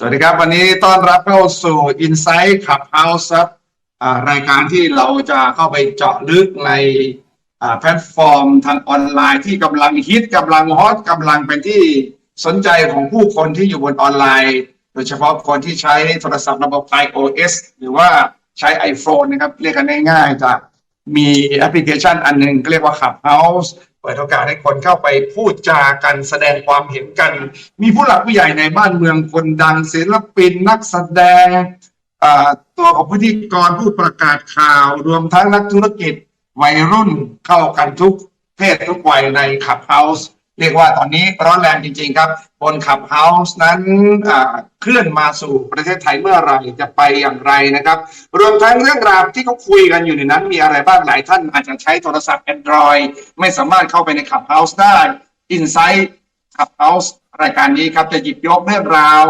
สวัสดีครับ วันนี้ต้อนรับเข้าสู่ Insight Clubhouse ครับรายการที่เราจะเข้าไปเจาะลึกในแพลตฟอร์มทางออนไลน์ที่กำลังฮิตกำลังฮอตกำลังเป็นที่สนใจของผู้คนที่อยู่บนออนไลน์ โดยเฉพาะคนที่ใช้โทรศัพท์ระบบ iOS หรือว่าใช้ iPhone นะครับ เรียกกันง่ายๆจะมีแอปพลิเคชันอันหนึงเรียกว่า Clubhouse เปิดโอกาสให้คนเข้าไปพูดจากันแสดงความเห็นกัน มีผู้หลักผู้ใหญ่ในบ้านเมืองคนดังศิลปินนักแสดงตัวของพิธีกรผู้ประกาศข่าวรวมทั้งนักธุรกิจวัยรุ่นเข้ากันทุกเพศทุกวัยในขับเฮาส์ เรียกว่าตอนนี้ร้อนแรงจริง ๆ ครับ บนขับเฮาส์นั้นอ่าเคลื่อนมาสู่ประเทศไทยเมื่อไรจะไปอย่างไรนะครับ รวมทั้งเรื่องราวที่เขาคุยกันอยู่ในนั้น มีอะไรบ้างหลายท่านอาจจะใช้โทรศัพท์ Android ไม่สามารถเข้าไปในขับเฮาส์ได้ Insight ขับเฮาส์รายการนี้ครับจะหยิบยกเรื่องราว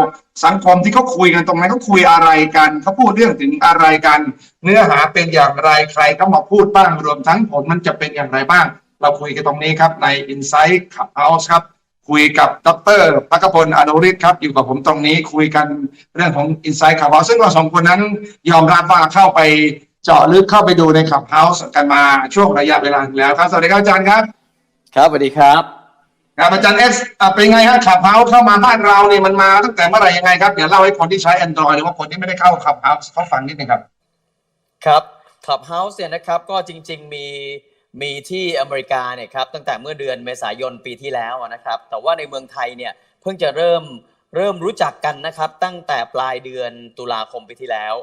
สังคมที่เขาคุยกันตรงนั้นเขาคุยอะไรกันเขาพูดเรื่องถึงอะไรกัน เนื้อหาเป็นอย่างไรใครก็มาพูดบ้างรวมทั้งผลมันจะเป็นอย่างไรบ้าง เราคุยกันตรงนี้ครับใน Insight Clubhouse ครับ คุยกับดรพักพลอนุริศครับ อยู่กับผมตรงนี้คุยกันเรื่องของ Insight Clubhouse ซึ่งเราสองคนนั้นยอมรับว่าเข้าไปเจาะลึกเข้าไปดูใน Clubhouse กันมาช่วงระยะเวลาหนึ่งแล้วครับ สวัสดีครับอาจารย์ครับ ครับสวัสดีครับครับอาจารย์เอสอะเป็นไงฮะขับเฮาเข้ามาบ้านเราเนี่ยมันมาตั้งแต่เมื่อไหร่ยังไงครับเดี๋ยวเล่าให้คนที่ใช้ Android หรือว่าคนที่ไม่ได้เข้าขับเฮาเขาฟังนิดนึงครับ ครับ Clubhouse เนี่ยนะครับก็จริง ๆ มี มีที่อเมริกาเนี่ยครับตั้งแต่เมื่อเดือนเมษายนปีที่แล้วนะครับ แต่ว่าในเมืองไทยเนี่ยเพิ่งจะเริ่มเริ่มรู้จักกันนะครับตั้งแต่ปลายเดือนตุลาคมปีที่แล้ว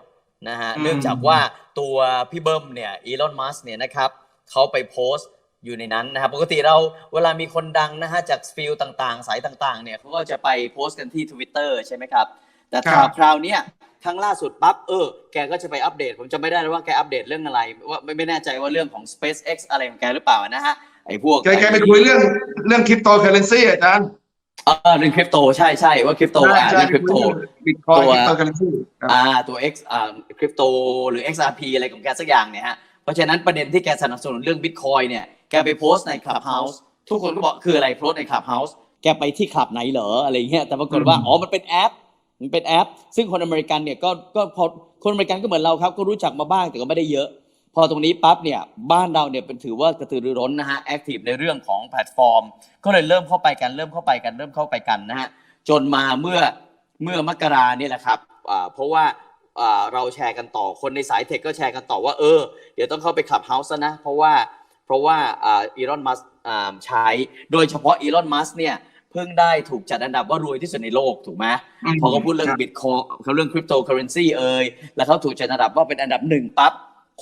นะฮะอืมเนื่องจากว่าตัวพี่เบิ้มเนี่ยอีลอนมัสเนี่ยนะครับเขาไปโพสต์อยู่ในนั้นนะครับปกติเราเวลามีคนดังนะฮะจากฟิลต่างๆ สายต่างๆเนี่ยเขาก็จะไปโพสต์กันที่ Twitter ใช่ไหมครับ แต่ครับคราวเนี้ย ครั้งล่าสุดปั๊บเออแกก็จะไปอัปเดต ผมจะไม่ได้แล้วว่าแกอัปเดตเรื่องอะไรว่าไม่ไม่แน่ใจว่าเรื่องของ SpaceX อะไรของแกหรือเปล่านะฮะไอ้พวกแกแกไปคุยเรื่องเรื่องคริปโตเคอเรนซีอาจารย์เออเรื่องคริปโตใช่ใช่ว่าคริปโตอะเรื่องคริปโตบิตคอยตัวคริปโตเคอเรนซีอ่าตัว X อ่าคริปโตหรือ XRP อะไรของแกสักอย่างเนี่ยฮะเพราะฉะนั้นประเด็นที่แกสนับสนุนเรื่อง Bitcoin เนี่ยแกไปโพสต์ใน Clubhouse ทุกคนก็บอกคืออะไรโพสต์ใน Clubhouse แกไปที่คลับไหนเหรออะไรเงี้ยแต่ปรากฏว่าอืมอ๋อมันเป็นแอป มันเป็นแอป ซึ่งคนอเมริกันเนี่ยก็ก็พอคนอเมริกันก็เหมือนเราครับ ก็รู้จักมาบ้างแต่ก็ไม่ได้เยอะ พอตรงนี้ปั๊บเนี่ยบ้านเราเนี่ยเป็นถือว่ากระตือรือร้นนะฮะแอคทีฟในเรื่องของแพลตฟอร์ม ก็เลยเริ่มเข้าไปกันเริ่มเข้าไปกันเริ่มเข้าไปกันนะฮะจนมาเมื่อเมื่อมกราเนี่ยแหละครับเพราะว่าเราแชร์กันต่อคนในสายเทคก็แชร์กันต่อว่าเออเดี๋ยวต้องเข้าไปขับเฮาส์นะเพราะว่าเพราะว่าอีลอนมัสใช้โดยเฉพาะอีลอนมัสเนี่ย พิ่งได้ถูกจัดอันดับว่ารวยที่สุดในโลกถูกไหมอืมพอเขาพูดเรื่องครับบิตคอยเขาเรื่องคริปโตเคอเรนซีเอ่ยแล้วเขาถูกจัดอันดับว่าเป็นอันดับหนึ่งปั๊บ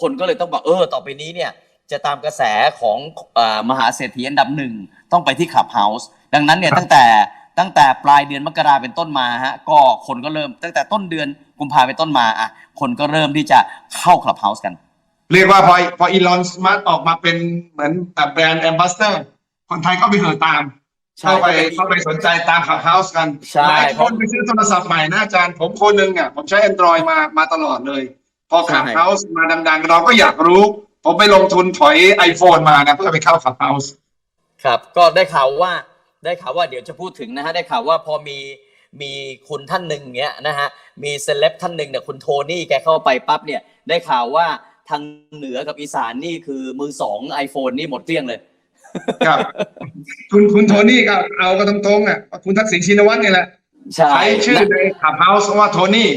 คนก็เลยต้องบอกเออต่อไปนี้เนี่ยจะตามกระแสของเอ่อมหาเศรษฐีอันดับหนึ่งต้องไปที่ขับเฮาส์ดังนั้นเนี่ยตั้งแต่ตั้งแต่ปลายเดือนมกราเป็นต้นมาฮะก็คนก็เริ่มตั้งแต่ต้นเดือนกุมภาเป็นต้นมาอะคนก็เริ่มที่จะเข้าขับเฮาส์กัน เรียกว่าพอพออีลอนมัสออกมาเป็นเหมือนแบรนด์แอมบาสเตอร์คนไทยก็ไปเห่อตามใช่ เข้าไปก็เป็นเข้าไปสนใจตามขับเฮาส์กันใช่ หลายคนไปซื้อโทรศัพท์ใหม่นะอาจารย์ ผมคนหนึ่งอะผมใช้ Android มามาตลอดเลย พอขับเฮาส์มาดัง ๆ เราก็อยากรู้ ผมไปลงทุนถอย iPhone มานะเพื่อไปเข้าขับเฮาส์ครับ ก็ได้ข่าวว่าได้ข่าวว่าเดี๋ยวจะพูดถึงนะฮะได้ข่าวว่าพอมีมีคุณท่านหนึ่งเนี้ยนะฮะมีเซเลบท่านหนึ่งเนี่ยคุณโทนี่แกเข้าไปปั๊บเนี่ยได้ข่าวว่าทางเหนือกับอีสานนี่คือมือสองไอโฟนนี่หมดเกลี้ยงเลย ครับ คุณคุณโทนี่ก็เอากันตรงๆอะคุณทักษิณชินวัตรนี่แหละใช่ใช้ชื่อในขับเฮาส์ว่าโทนี่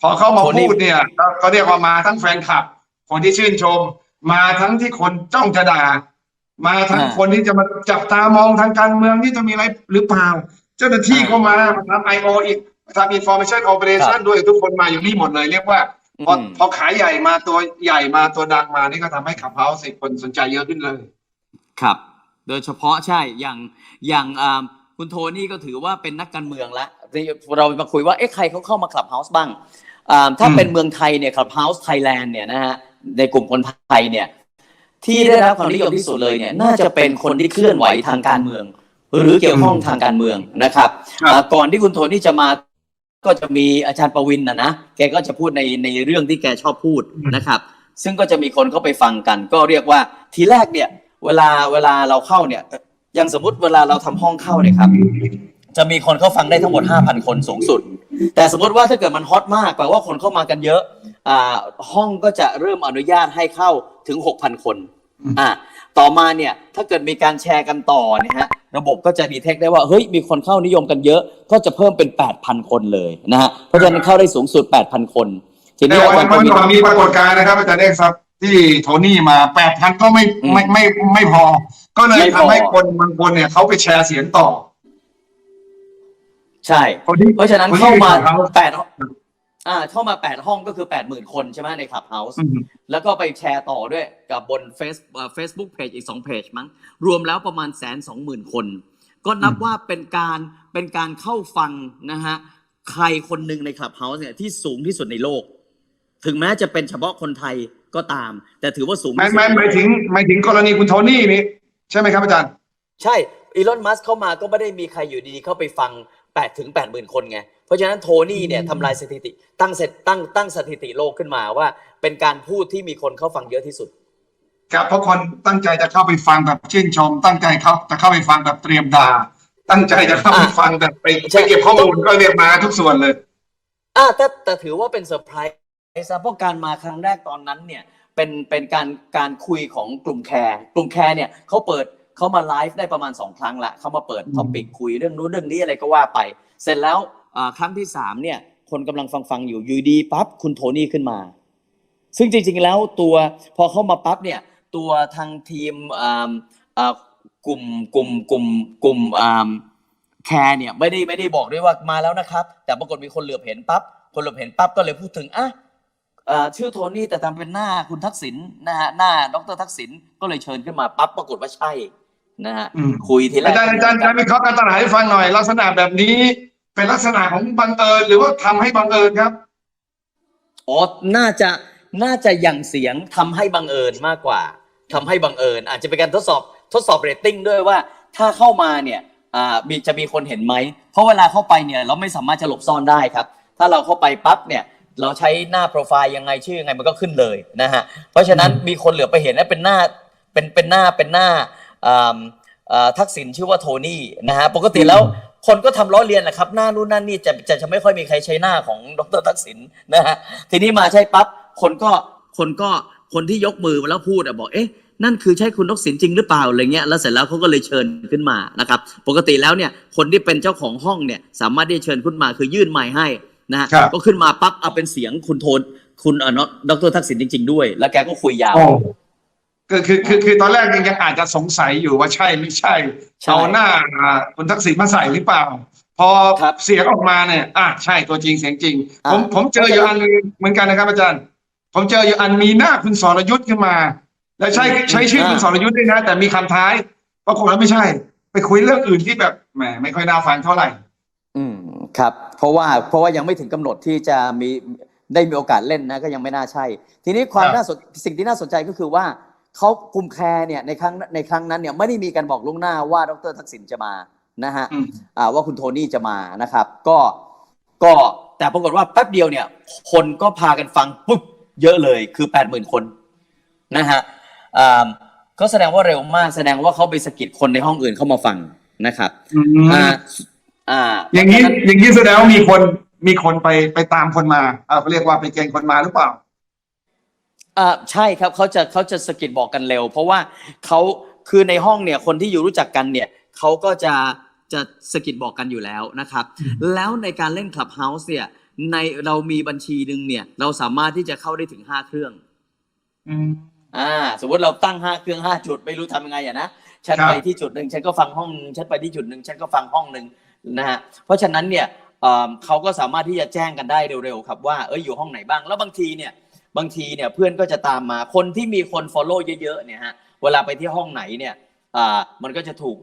พอเขามาโทนี่พูดเนี่ยก็ก็เรียกว่ามาทั้งแฟนคลับ คนที่ชื่นชม มาทั้งที่คนจ้องจะด่า มาทั้งคนที่จะมาจับตามองทางการเมืองที่จะมีอะไรหรือเปล่า เจ้าหน้าที่ก็มามาทำไอโออีกมาทำอินฟอร์เมชันโอเปอเรชันด้วยทุกคนมาอยู่นี่หมดเลยเรียกว่าพออืมพอขายใหญ่มาตัวใหญ่มาตัวดังมานี่ก็ทำให้ขับเฮาส์คนสนใจเยอะขึ้นเลย ครับ โดยเฉพาะใช่อย่างอย่างอ่าคุณโทนี่ก็ถือว่าเป็นนักการเมืองละที่เรามาคุยว่าเอ๊ะใครเขาเข้ามาคลับเฮาส์บ้างอ่าถ้าอืมเป็นเมืองไทยเนี่ยคลับเฮาส์ไทยแลนด์เนี่ยนะฮะในกลุ่มคนไทยเนี่ยที่ได้รับความนิยมที่สุดเลยเนี่ยน่าจะเป็นคนที่เคลื่อนไหวทางการเมือง หรือเกี่ยวข้องทางการเมืองนะครับครับอ่าก่อนที่คุณโทนี่จะมาก็จะมีอาจารย์ประวินนะนะแกก็จะพูดในในเรื่องที่แกชอบพูดนะครับ ซึ่งก็จะมีคนเข้าไปฟังกัน ก็เรียกว่าทีแรกเนี่ย เวลาเวลาเราเข้าเนี่ยอย่างสมมติเวลาเราทำห้องเข้าเนี่ยครับ จะมีคนเข้าฟังได้ทั้งหมด 5,000 คนสูงสุด แต่สมมติว่าถ้าเกิดมันฮอตมากแปลว่าคนเข้ามากันเยอะอ่าห้องก็จะเริ่มอนุญาตให้เข้าถึง 6,000 คนอืมอ่าต่อมาเนี่ยถ้าเกิดมีการแชร์กันต่อเนี่ยฮะระบบก็จะดีเทคได้ว่าเฮ้ยมีคนเข้านิยมกันเยอะ ก็จะเพิ่มเป็น 8,000 คนเลยนะฮะเพราะฉะนั้นเข้าได้สูงสุด 8,000 คน ทีในนี้วันวันวันนี้ก่อนมีปรากฏการณ์นะครับอาจารย์เอกครับ ที่โทนี่มาแปดพันก็ไม่อืมไม่ไม่ไม่พอ ก็เลยไม่พอ ทำให้คนบางคนเนี่ยเขาไปแชร์เสียงต่อ ใช่ คนที่ เพราะฉะนั้นคนที่เข้ามาอยู่ Clubhouse แปดอ่า เข้ามาแปดห้องก็คือแปดหมื่นคนใช่ไหมในคลับเฮาส์อืมแล้วก็ไปแชร์ต่อด้วยกับบนเฟซเฟซบุ๊กเพจอีกสองเพจมั้ง รวมแล้วประมาณแสนสองหมื่นคน ก็นับว่าเป็นการเป็นการเข้าฟังนะฮะ ใครคนหนึ่งในคลับเฮาส์เนี่ยที่สูงที่สุดในโลก ถึงแม้จะเป็นเฉพาะคนไทย ก็ตาม แต่ถือว่าสูงหมายที่สุหมายดหมายถึงหมายถึงกรณีคุณโทนี่นี่ใช่ไหมครับอาจารย์ ใช่อีลอนมัสเข้ามาก็ไม่ได้มีใครอยู่ดีๆเข้าไปฟัง8ถึง8หมื่นคนไง เพราะฉะนั้นโทนี่เนี่ยทำลายสถิติ ตั้งเสร็จตั้งตั้งสถิติโลกขึ้นมาว่า เป็นการพูดที่มีคนเข้าฟังเยอะที่สุด ครับเพราะคนตั้งใจจะเข้าไปฟังแบบชื่นชม ตั้งใจเขาจะเข้าไปฟังแบบเตรียมด่า ตั้งใจจะเข้าไปอะฟังแบบไปใช่ไปเก็บข้อมูลก็เรียกมาทุกส่วนเลยอ่าแต่แต่ถือว่าเป็นเซอร์ไพรส์ นะเพราะการมาครั้งแรกตอนนั้นเนี่ยเป็นเป็นการการคุยของกลุ่มแคร์กลุ่มแคร์เนี่ยเขาเปิดเขามาไลฟ์ได้ประมาณ 2 ครั้งละเขามาเปิดอืมท็อปิกคุยเรื่องนู้นเรื่องนี้อะไรก็ว่าไป เสร็จแล้วอ่าครั้งที่3เนี่ยคนกำลังฟังฟังๆอยู่อยูดีปั๊บคุณโทนี่ขึ้นมา ซึ่งจริงๆแล้วตัวพอเข้ามาปั๊บเนี่ยตัวทางทีมอ่าอ่ากลุ่มกลุ่มกลุ่มกลุ่มอ่าแคร์เนี่ยไม่ได้ไม่ได้บอกด้วยว่ามาแล้วนะครับ แต่ปรากฏมีคนเหลือบเห็นปั๊บคนเหลือบเห็นปั๊บก็เลยพูดถึงอะ เอ่อชื่อโทนี่แต่ทำเป็นหน้าคุณทักษิณนะฮะหน้าดรทักษิณก็เลยเชิญขึ้นมาปั๊บปรากฏว่าใช่นะฮะอืม คุยทีแรอากจารย์อาจารย์อาจารย์วิเคราะห์การตลาดให้ฟังหน่อย ลักษณะแบบนี้เป็นลักษณะของบังเอิญหรือว่าทำให้บังเอิญครับ อ๋อน่าจะน่าจะหยั่งเสียงทำให้บังเอิญมากกว่าทำให้บังเอิญ อาจจะเป็นการทดสอบทดสอบเรตติ้งด้วยว่า ถ้าเข้ามาเนี่ยอ่ามีจะมีคนเห็นไหมเพราะเวลาเข้าไปเนี่ยเราไม่สามารถจะหลบซ่อนได้ครับ ถ้าเราเข้าไปปั๊บเนี่ย เราใช้หน้าโปรไฟล์ยังไงชื่อยังไงมันก็ขึ้นเลยนะฮะเพราะฉะนั้นมีคนเหลือไปเห็นนะเป็นหน้าเป็นเป็นหน้าเป็นหน้าอ่าอ่าทักษิณชื่อว่าโทนี่นะฮะปกติแล้วคนก็ทำล้อเลียนแหละครับ หน้านู่นนั่นนี่จะจะจะไม่ค่อยมีใครใช้หน้าของดรทักษิณนะฮะทีนี้มาใช่ปั๊บคนก็คนก็คนที่ยกมือมาแล้วพูดอะบอกเอ๊ะนั่นคือใช่คุณทักษิณจริงหรือเปล่าอะไรเงี้ยแล้วเสร็จแล้วเขาก็เลยเชิญขึ้นมานะครับ ปกติแล้วเนี่ยคนที่เป็นเจ้าของห้องเนี่ยสามารถที่จะเชิญขึ้นมาคือยื่นไมค์ให้ นะฮะครับก็ขึ้นมาปั๊บเอาเป็นเสียงคุณโทนคุณเอ่อดรทักษิณจริง ๆ ด้วย แล้วแกก็คุยยาวโอ้คือคือคือคือตอนแรกยังยังอาจจะสงสัยอยู่ว่าใช่ไม่ใช่ใช่เอาหน้าอ่าคุณทักษิณมาใส่หรือเปล่า พอครับเสียงออกมาเนี่ยอะใช่ตัวจริงเสียงจริงอะผมผมเจออยู่อันหนึงเหมือนกันนะครับอาจารย์ ผมเจออยู่อันมีหน้าคุณสรยุทธ์ขึ้นมา แล้วใช้ใช้ชื่อคุณสรยุทธ์ด้วยนะ แต่มีคำท้ายปรากฏว่าไม่ใช่ ไปคุยเรื่องอื่นที่แบบแหมไม่ค่อยน่าฟังเท่าไหร่อืม ครับเพราะว่าเพราะว่ายังไม่ถึงกำหนดที่จะมีได้มีโอกาสเล่นนะก็ยังไม่น่าใช่ ทีนี้ความครับน่าสนสิ่งที่น่าสนใจก็คือว่าเขากลุ่มแคร์เนี่ยในครั้งในครั้งนั้นเนี่ยไม่ได้มีการบอกล่วงหน้าว่าดรทักษิณจะมานะฮะอืมอ่าว่าคุณโทนี่จะมานะครับ ก็ก็แต่ปรากฏว่าแป๊บเดียวเนี่ย คนก็พากันฟังปุ๊บเยอะเลยคือแปดหมื่นคนนะฮะอ่าก็แสดงว่าเร็วมากแสดงว่าเขาไปสะกิดคนในห้องอื่นเข้ามาฟังนะครับ อืมอ่าอ่า อย่างนี้อย่างนี้แสดงว่ามีคนมีคนไปไปตามคนมาเอ่าเขาเรียกว่าไปเกณฑ์คนมาหรือเปล่าอ่าใช่ครับเขาจะเขาจะสะกิดบอกกันเร็ว เพราะว่าเขาคือในห้องเนี่ยคนที่อยู่รู้จักกันเนี่ยเขาก็จะจะสะกิดบอกกันอยู่แล้วนะครับ แล้วในการเล่น Clubhouse เนี่ย ในเรามีบัญชีหนึ่งเนี่ย เราสามารถที่จะเข้าได้ถึง5เครื่องอืมอ่า สมมติเราตั้ง5เครื่อง5จุดไม่รู้ทำยังไงอะนะฉันครับไปที่จุดหนึ่งฉันก็ฟังห้องนึงฉันไปที่จุดหนึ่งฉันก็ฟังห้องหนึ่ง นะฮะเพราะฉะนั้นเนี่ยเขาก็สามารถที่จะแจ้งกันได้เร็วๆครับว่าเอออยู่ห้องไหนบ้างแล้วบางทีเนี่ยบางทีเนี่ยเพื่อนก็จะตามมาคนที่มีคน follow เยอะๆเนี่ยฮะเวลาไปที่ห้องไหนเนี่ยมันก็จะถูก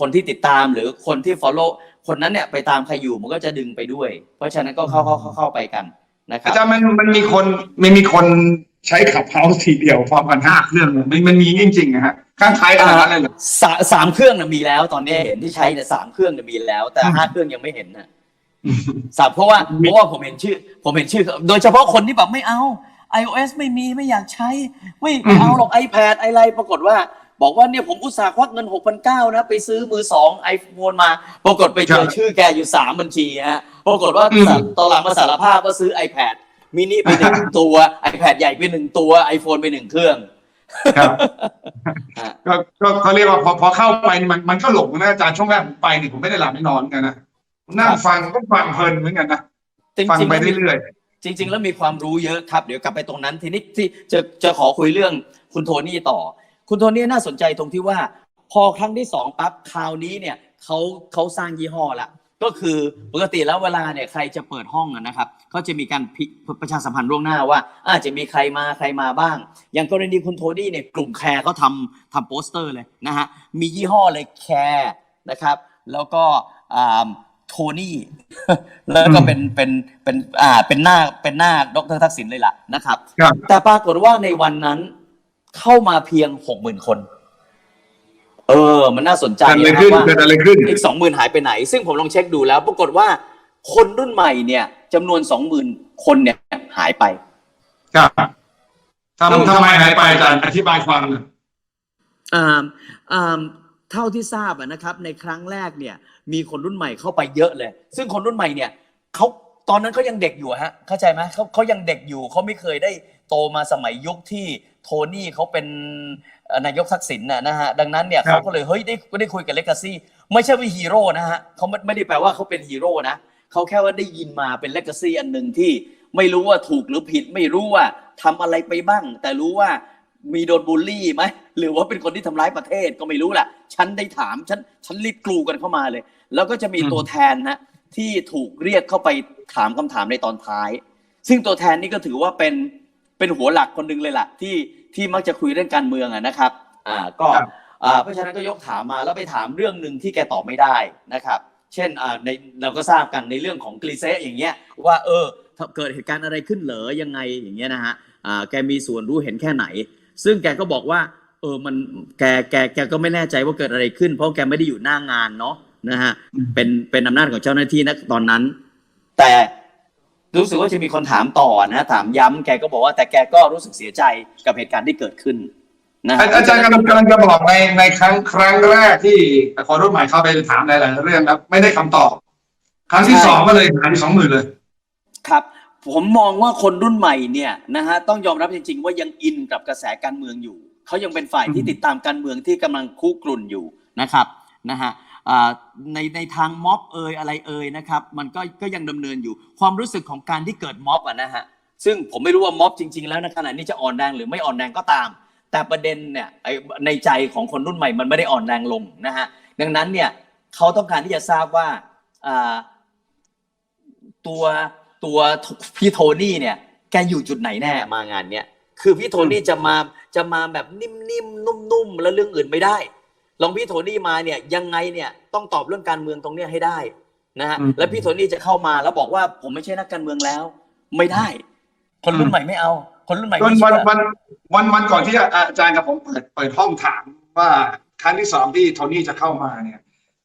คนที่ติดตามหรือคนที่ follow คนนั้นเนี่ยไปตามใครอยู่มันก็จะดึงไปด้วย เพราะฉะนั้นก็เข้าเข้าเข้าเข้าไปกันนะครับอาจารย์มันมันมีคนมันมีคนใช้ขับเฮาส์ทีเดียวพร้อมกันห้าเครื่องมันมันมีจริงๆนะฮะ ข้างท้ายขนาดนั้นเลยเหรอสาสามเครื่องนะมีแล้วตอนนี้เห็นที่ใช้เนี่ยสามเครื่องเนี่ยมีแล้ว แต่อืมห้าเครื่องยังไม่เห็นนะสามเพราะว่าเพราะว่าผมเห็นชื่อ ผมเห็นชื่อ โดยเฉพาะคนที่แบบไม่เอา iOS ไม่มีไม่อยากใช้ ไม่ไม่เอาหรอก iPad อะไรปรากฏว่า บอกว่าเนี่ยผมอุตส่าห์ควักเงิน 6,900นะ ไปซื้อมือสองไอโฟนมา ปรากฏไปเจครัอบชื่อแกอยู่ 3 บัญชีฮะปรากฏว่าอืมตอนหลังมาสารภาพว่าซื้อ iPad มินิไปหนึ่งตัว iPad ใหญ่ไปหนึ่งตัว iPhone ไปหนึ่งเครื่อง ครับฮะก็ก็เขาเรียกว่าพอพอเข้าไปนี่มันมันก็หลงนะอาจารย์ช่วงแรกผมไปนี่ผมไม่ได้หลับไม่นอนกันนะนั่งฟังก็ฟังเพลินเหมือนกันนะจริงฟังๆไปแล้วมีเรื่อยจริง ๆ แล้วมีความรู้เยอะครับ เดี๋ยวกลับไปตรงนั้นทีนี้ที่จะจะขอคุยเรื่องคุณโทนี่ต่อ คุณโทนี่น่าสนใจตรงที่ว่า พอครั้งที่สองปั๊บคราวนี้เนี่ยเขาเขาสร้างยี่ห้อละก็คือปกติแล้วเวลาเนี่ยใครจะเปิดห้องอะนะครับ เขาจะมีการพิประชาสัมพันธ์ล่วงหน้าว่า อาจจะมีใครมาใครมาบ้าง อย่างกรณีคุณโทนี่เนี่ยกลุ่มแคร์เขาทำทำโปสเตอร์เลยนะฮะมียี่ห้อเลยแคร์นะครับแล้วก็อ่าโทนี่แล้วก็เป็นเป็นเป็นอ่าเป็นหน้าเป็นหน้าดรทักษิณเลยล่ะนะครับๆครับแต่ปรากฏว่าในวันนั้นเข้ามาเพียงหกหมื่นคน เออ มันน่าสนใจเกิดอะไรนะขึ้นว่าเกิดอะไรขึ้นอีกสองหมื่นหายไปไหน ซึ่งผมลองเช็คดูแล้ว ปรากฏว่าคนรุ่นใหม่เนี่ย จำนวนสองหมื่นคนเนี่ยหายไป ครับทำทำไมหายไปอาจารย์อธิบายความหน่อยอ่าอ่าเท่าที่ทราบอะนะครับ ในครั้งแรกเนี่ย มีคนรุ่นใหม่เข้าไปเยอะเลย ซึ่งคนรุ่นใหม่เนี่ยเขาตอนนั้นเขายังเด็กอยู่อะฮะเข้าใจไหมเขาเขายังเด็กอยู่เขาไม่เคยได้โตมาสมัยยุคที่โทนี่เขาเป็นเอ่อนายกทักษิณน่ะนะฮะดังนั้นเนี่ยครับเขาก็เลยเฮ้ยได้ได้คุยกับเลกาซี่ไม่ใช่ว่าฮีโร่นะฮะเขาไม่ไม่ได้แปลว่าเขาเป็นฮีโร่นะ เขาแค่ว่าได้ยินมาเป็นเลกาซี่อันหนึ่งที่ไม่รู้ว่าถูกหรือผิด ไม่รู้ว่าทำอะไรไปบ้าง แต่รู้ว่ามีโดนบูลลี่ไหมหรือว่าเป็นคนที่ทำร้ายประเทศก็ไม่รู้แหละฉันได้ถามฉันฉันรีบกลูกันเข้ามาเลย แล้วก็จะมีอืมตัวแทนนะที่ถูกเรียกเข้าไปถามคำถามในตอนท้าย ซึ่งตัวแทนนี่ก็ถือว่าเป็นเป็นหัวหลักคนหนึ่งเลยล่ะที่ที่มักจะคุยเรื่องการเมืองอะนะครับอ่าก็ครับอ่าเพราะฉะนั้นก็ยกถามมาแล้วไปถามเรื่องหนึ่งที่แกตอบไม่ได้นะครับ เช่นอ่าในเราก็ทราบกันในเรื่องของกรีเซะอย่างเงี้ยว่าเออถ้าเกิดเหตุการณ์อะไรขึ้นเหรอยังไงอย่างเงี้ยนะฮะอ่าแกมีส่วนรู้เห็นแค่ไหน ซึ่งแกก็บอกว่าเออมันแกแกแกก็ไม่แน่ใจว่าเกิดอะไรขึ้น เพราะแกไม่ได้อยู่หน้างานเนาะนะฮะอืมเป็นเป็นอำนาจของเจ้าหน้าที่นะตอนนั้น แต่รู้สึกว่าจะมีคนถามต่อนะถามย้ำแกก็บอกว่าแต่แกก็รู้สึกเสียใจกับเหตุการณ์ที่เกิดขึ้น นะฮะอาจารย์กำลังกำลังจะบอกในในครั้งครั้งแรกที่คนรุ่นใหม่เข้าไปถามหลายๆเรื่องแล้วไม่ได้คำตอบ ครั้งที่สองก็เลยหายสองหมื่นเลย ครับ ผมมองว่าคนรุ่นใหม่เนี่ยนะฮะต้องยอมรับจริง ๆ ว่ายังอินกับกระแสการเมืองอยู่เขายังเป็นฝ่ายที่อืมติดตามการเมืองที่กำลังคุกรุ่นอยู่นะครับนะฮะอ่าในในทางม็อบเอยอะไรเอยนะครับ มันก็ก็ยังดำเนินอยู่ความรู้สึกของการที่เกิดม็อบอะนะฮะซึ่งผมไม่รู้ว่าม็อบจริง ๆ แล้วในขณะนี้จะอ่อนแรงหรือไม่อ่อนแรงก็ตาม แต่ประเด็นเนี่ยไอ้ในใจของคนรุ่นใหม่มันไม่ได้อ่อนแรงลงนะฮะดังนั้นเนี่ยเขาต้องการที่จะทราบว่าอ่าตัวตัวพี่โทนี่เนี่ยแกอยู่จุดไหนแน่มางานเนี้ยคือพี่โทนี่จะมาจะมาแบบนิ่มๆนุ่มๆแล้วเรื่องอื่นไม่ได้ลองพี่โทนี่มาเนี่ยยังไงเนี่ยต้องตอบเรื่องการเมืองตรงเนี้ยให้ได้นะฮะอืมแล้วพี่โทนี่จะเข้ามาแล้วบอกว่าผมไม่ใช่นักการเมืองแล้ว ไม่ได้ คนรุ่นใหม่ไม่เอา คนรุ่นใหม่จนไม่วัเชื่นอวันวันวันก่อนที่อาจารย์กับผมเปิดเปิดห้องถามว่าครั้งที่สองที่โทนี่จะเข้ามาเนี่ย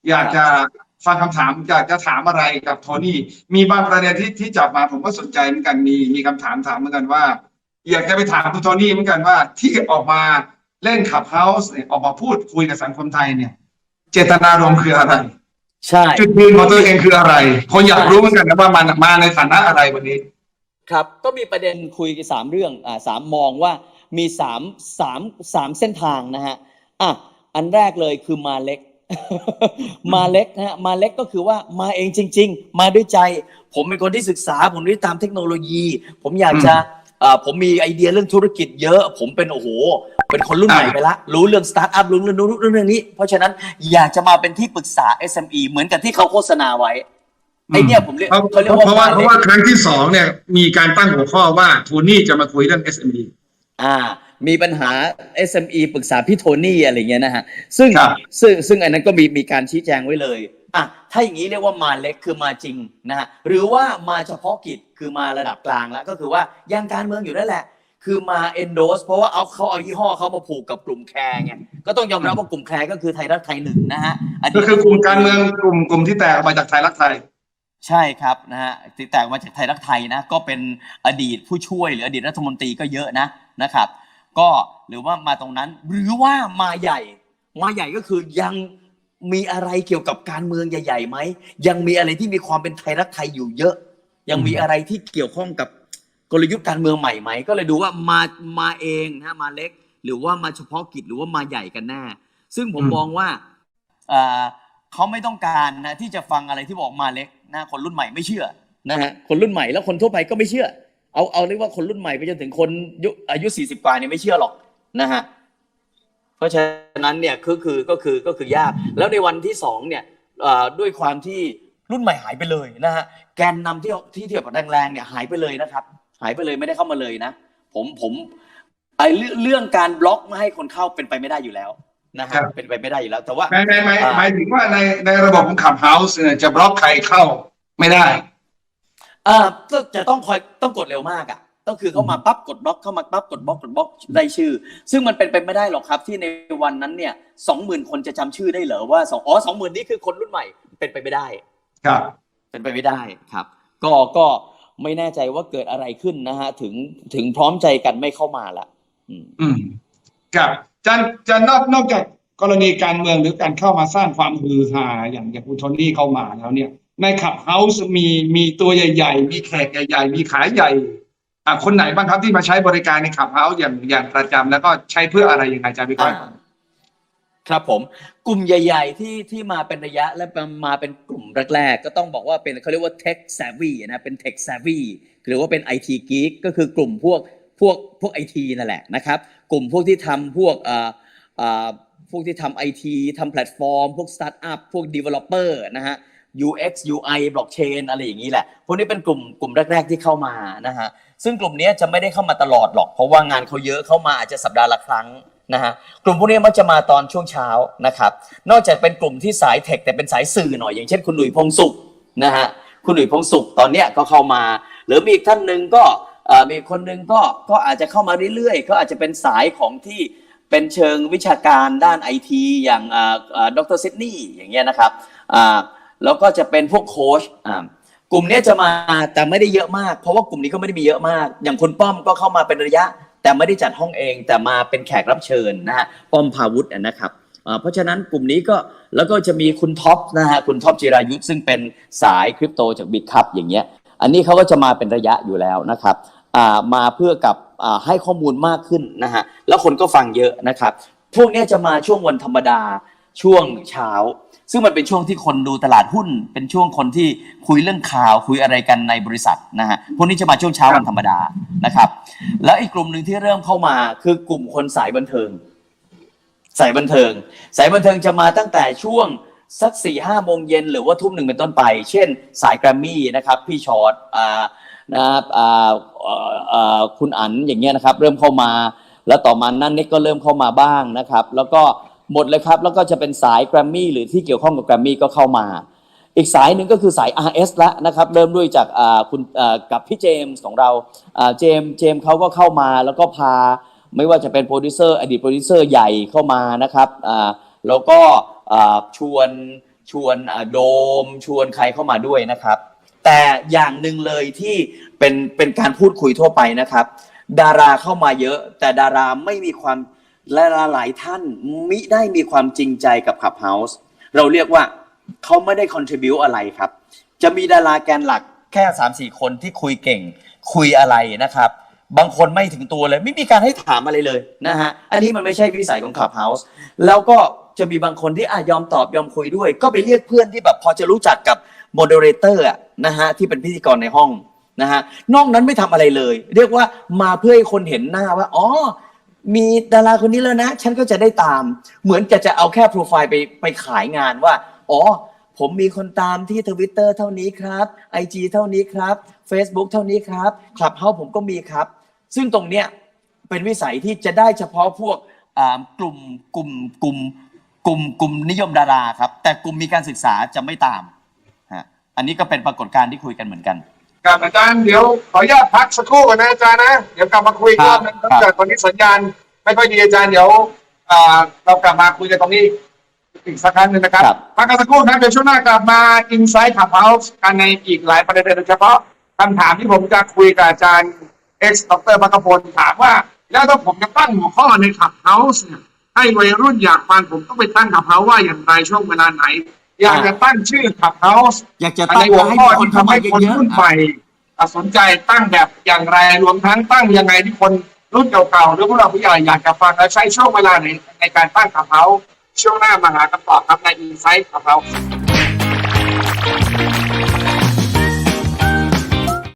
อยากจะฟังคำถามอยากจะถามอะไรกับโทนี่ มีบางประเด็นที่ที่จับมาผมก็สนใจเหมือนกันมีมีคำถามถามเหมือนกันว่า อยากจะไปถามคุณโทนี่เหมือนกันว่า ที่ออกมาเล่นขับเฮาส์เนี่ยออกมาพูดคุยกับสังคมไทยเนี่ย เจตนารมณ์คืออะไรใช่จุดยืนของตัวเองคืออะไร คนอยากรู้เหมือนกันนะว่ามันมาในฐานะอะไรวันนี้ ครับก็มีประเด็นคุยกันสามเรื่องอ่าสามมองว่ามีสามสามสามเส้นทางนะฮะอะอันแรกเลยคือมาเล็ก มาเล็กนะฮะมาเล็กก็คือว่ามาเองจริง ๆ มาด้วยใจ ผมเป็นคนที่ศึกษา ผมได้ตามเทคโนโลยี ผมอยากจะเอ่อผมมีไอเดียเรื่องธุรกิจเยอะ ผมเป็นโอ้โห เป็นคนรุ่นใหม่ไปละรู้เรื่องสตาร์ทอัพรู้เรื่องนู้นรู้เรื่องนี้ เพราะฉะนั้นอยากจะมาเป็นที่ปรึกษา SME เหมือนกับที่เขาโฆษณาไว้ ไอเนี่ยผมเรียกเพราะเขาเรียกเพราะว่ามาเพล็กราะว่าครั้งที่สองเนี่ยมีการตั้งหัวข้อว่าโทนี่จะมาคุยเรื่อง SME อ่า มีปัญหา SME ปรึกษาพี่โทนี่อะไรเงี้ยนะฮะซึ่งครับซึ่งซึ่งอันนั้นก็มีมีการชี้แจงไว้เลยอะถ้าอย่างนี้เรียกว่ามาเล็กคือมาจริงนะฮะหรือว่ามาเฉพาะกิจคือมาระดับกลางแล้วก็คือว่ายังการเมืองอยู่นั่นแหละ คือมา endorse เพราะว่าเอาเขาเอายี่ห้อเขามาผูกกับกลุ่มแคร์ไงก็ต้องยอมรับว่ากลุ่มแคร์ก็คือไทยรักไทยหนึ่งนะฮะนนี้ก็คือกลุ่มการเมืองกลุ่มกลุ่มที่แตกออกมาจากไทยรักไทย ใช่ครับนะฮะติดแต่มาจากไทยรักไทยนะก็เป็นอดีตผู้ช่วยหรืออดีตรัฐมนตรีก็เยอะนะนะครับ ก็หรือว่ามาตรงนั้นหรือว่ามาใหญ่ มาใหญ่ก็คือยังมีอะไรเกี่ยวกับการเมืองใหญ่ๆไหมยังมีอะไรที่มีความเป็นไทยรักไทยอยู่เยอะ ยังมีอะไรที่เกี่ยวข้องกับกลยุทธ์การเมืองใหม่ไหมก็เลยดูว่ามามาเองนะมาเล็ก หรือว่ามาเฉพาะกิจหรือว่ามาใหญ่กันแน่ซึ่งผมอืมมองว่าอ่า เขาไม่ต้องการนะที่จะฟังอะไรที่บอกมาเล็กนะคนรุ่นใหม่ไม่เชื่อนะฮะคนรุ่นใหม่แล้วคนทั่วไปก็ไม่เชื่อ เอาเอาเรียกว่าคนรุ่นใหม่ไปจนถึงคนยุอายุสี่สิบกว่าเนี่ยไม่เชื่อหรอกนะฮะเพราะฉะนั้นเนี่ยคือคือก็คือก็คือยาก แล้วในวันที่สองเนี่ยด้วยความที่รุ่นใหม่หายไปเลยนะฮะแกนนำที่ที่เทียบกับแรงๆเนี่ยหายไปเลยนะครับ หายไปเลยไม่ได้เข้ามาเลยนะ ผมผมไอ้เรื่องการบล็อกไม่ให้คนเข้าเป็นไปไม่ได้อยู่แล้ว นะครัฮะบเป็นไปไม่ได้อยู่แล้ว แต่ว่าหมายหมายหมายอ่าหมายถึงว่าในในระบบของขับเฮาส์เนี่ยจะบล็อกใครเข้าไม่ได้อ่าก็จะต้องคอยต้องกดเร็วมากอะก็คือเข้ามาปั๊บกดบล็อกเข้ามาปั๊บกดบล็อกกดบล็อกได้ชื่อ ซึ่งมันเป็นไปไม่ได้หรอกครับ ที่ในวันนั้นเนี่ยสองหมื่นคนจะจำชื่อได้เหรอว่าสองอ๋อสองหมื่นนี่คือคนรุ่นใหม่เป็นไปไม่ได้ ครับ เป็นไปไม่ได้ครับ ก็ก็ไม่แน่ใจว่าเกิดอะไรขึ้นนะฮะถึงถึงพร้อมใจกันไม่เข้ามาละอืมอืมครับ จะจะนอกนอกจากกรณีการเมืองหรือการเข้ามาสร้างความฮือฮาอย่างอย่างคุณโทนี่เข้ามาแล้วเนี่ย ในขับเฮาส์มีมีตัวใหญ่ ๆ มีแขกใหญ่ๆ มีขายใหญ่อะคนไหนบ้างครับที่มาใช้บริการในขับเฮาส์อย่างอย่างประจำแล้วก็ใช้เพื่ออะไรยังไงจารย์พี่ก้อยครับผมกลุ่มใหญ่ ๆ ที่ที่มาเป็นระยะและมาเป็นกลุ่มแรกๆก็ต้องบอกว่าเป็นเขาเรียกว่า tech savvy นะเป็น tech savvy หรือว่าเป็น IT geek ก็คือกลุ่มพวก พวกพวก IT นั่นแหละนะครับ กลุ่มพวกที่ทำพวกเอ่อเอ่อพวกที่ทำ IT ทำแพลตฟอร์ม พวก startup พพวก developer นะฮะ UX UI blockchain อะไรอย่างนี้แหละ พวกนี้เป็นกลุ่มกลุ่มแรก ๆ ที่เข้ามานะฮะ ซึ่งกลุ่มนี้จะไม่ได้เข้ามาตลอดหรอก เพราะว่างานเขาเยอะเข้ามาอาจจะสัปดาห์ละครั้งนะฮะ กลุ่มพวกนี้มักจะมาตอนช่วงเช้านะครับ นอกจากเป็นกลุ่มที่สายเทคแต่เป็นสายสื่อหน่อย อย่างเช่นคุณหนุ่ยพงสุขนะฮะ คุณหนุ่ยพงสุขตอนเนี้ยก็เข้ามา หรือมีอีกท่านหนึ่งก็ มีคนหนึ่งก็ก็อาจจะเข้ามาเรื่อยๆ ก็อาจจะเป็นสายของที่เป็นเชิงวิชาการด้านไอทีอย่างอ่าอ่าดรซิดนีย์อย่างเงี้ยนะครับแล้วก็จะเป็นพวกโค้ชกลุ่มนี้จะมาแต่ไม่ได้เยอะมาก เพราะว่ากลุ่มนี้ก็ไม่ได้มีเยอะมาก อย่างคุณป้อมก็เข้ามาเป็นระยะ แต่ไม่ได้จัดห้องเอง แต่มาเป็นแขกรับเชิญนะฮะป้อมพาวุฒินะครับเพราะฉะนั้นกลุ่มนี้ก็แล้วก็จะมีคุณท็อปนะฮะคุณท็อปจิรายุทธซึ่งเป็นสายคริปโตจากบิตคัพอย่างเงี้ย อันนี้เขาก็จะมาเป็นระยะอยู่แล้วนะครับมาเพื่อกับให้ข้อมูลมากขึ้นนะฮะแล้วคนก็ฟังเยอะนะครับพวกนี้จะมาช่วงวันธรรมดาช่วงเช้า ซึ่งมันเป็นช่วงที่คนดูตลาดหุ้น เป็นช่วงคนที่คุยเรื่องข่าวคุยอะไรกันในบริษัทนะฮะพวกนี้จะมาช่วงเช้าวันธรรมดานะครับ แล้วอีกกลุ่มหนึ่งที่เริ่มเข้ามาคือกลุ่มคนสายบันเทิง สายบันเทิง สายบันเทิงจะมาตั้งแต่ช่วง สักสี่ห้าโมงเย็นหรือว่าทุ่มหนึ่งเป็นต้นไป เช่นสายแกรมมี่นะครับ พี่ชอตอ่านะครับคุณอั๋นอย่างเงี้ยนะครับ เริ่มเข้ามา แล้วต่อมานั่นนี่ก็เริ่มเข้ามาบ้างนะครับ แล้วก็หมดเลยครับ แล้วก็จะเป็นสายแกรมมี่หรือที่เกี่ยวข้องกับแกรมมี่ก็เข้ามา อีกสายหนึ่งก็คือสาย RS ละนะครับ เริ่มด้วยจากคุณกับพี่เจมส์ของเราเจมส์เจมส์เขาก็เข้ามาแล้วก็พา ไม่ว่าจะเป็นโปรดิวเซอร์อดีตโปรดิวเซอร์ใหญ่เข้ามานะครับแล้วก็ ชวนชวนโดมชวนใครเข้ามาด้วยนะครับ แต่อย่างหนึ่งเลยที่เป็นเป็นการพูดคุยทั่วไปนะครับ ดาราเข้ามาเยอะ แต่ดาราไม่มีความและหลายท่านมิได้มีความจริงใจกับ Clubhouse เราเรียกว่าเขาไม่ได้ contribu อะไรครับ จะมีดาราแกนหลักแค่ 3 4 คนที่คุยเก่ง คุยอะไรนะครับ บางคนไม่ถึงตัวเลย ไม่มีการให้ถามอะไรเลยนะฮะ อันนี้มันไม่ใช่วิสัยของ Clubhouse แล้วก็ จะมีบางคนที่อะยอมตอบยอมคุยด้วย ก็ไปเรียกเพื่อนที่แบบพอจะรู้จักกับโมเดเลเตอร์นะฮะที่เป็นพิธีกรในห้องนะฮะนอกนั้นไม่ทำอะไรเลย เรียกว่ามาเพื่อให้คนเห็นหน้าว่าอ๋อมีดาราคนนี้แล้วนะ ฉันก็จะได้ตาม เหมือนจะจะเอาแค่โปรไฟล์ไปไปขายงานว่า อ๋อ ผมมีคนตามที่ทวิตเตอร์เท่านี้ครับ IG เท่านี้ครับ Facebook เท่านี้ครับคลับเฮาผมก็มีครับ ซึ่งตรงเนี้ยเป็นวิสัยที่จะได้เฉพาะพวกกลุ่มกลุ่มกลุ่ม กลุ่มกลุ่มนิยมดาราครับ แต่กลุ่มมีการศึกษาจะไม่ตามฮะอันนี้ก็เป็นปรากฏการณ์ที่คุยกันเหมือนกัน ครับอาจารย์เดี๋ยวขออนุญาตพักสักครู่ก่อนนะอาจารย์นะเดี๋ยวกลับมาคุยกันนะครับเกิดตอนนี้สัญญาณไม่ค่อยดีอาจารย์เดี๋ยวอ่าเรากลับมาคุยกันตรงนี้อีกสักครั้งหนึ่งนะครับครับ พักกันสักครู่นะเดี๋ยวช่วงหน้ากลับมา Inside Clubhouse กันในอีกหลายประเด็นโดยเฉพาะคำถามที่ผมจะคุยกับอาจารย์ X ดรพักพลถามว่า แล้วถ้าผมจะตั้งหัวข้อในขับเฮาส์เนี่ย ให้วัยรุ่นอยากฟังผมต้องไปตั้งขับเฮาว่าอย่างไรช่วงเวลาไหน อยากจะตั้งชื่อขับเฮาส์อยากจะตั้งหัวข้อที่ทำให้คนรุ่นใหม่สนใจตั้งแบบอย่างไรรวมทั้งตั้งยังไงที่คนรุ่นเก่าๆหรือพวกเราผู้ใหญ่อยากจะฟังและใช้ช่วงเวลาในในการตั้งขับเฮาส์ช่วงหน้ามาหาคำตอบครับในอินไซต์ขับเฮาส์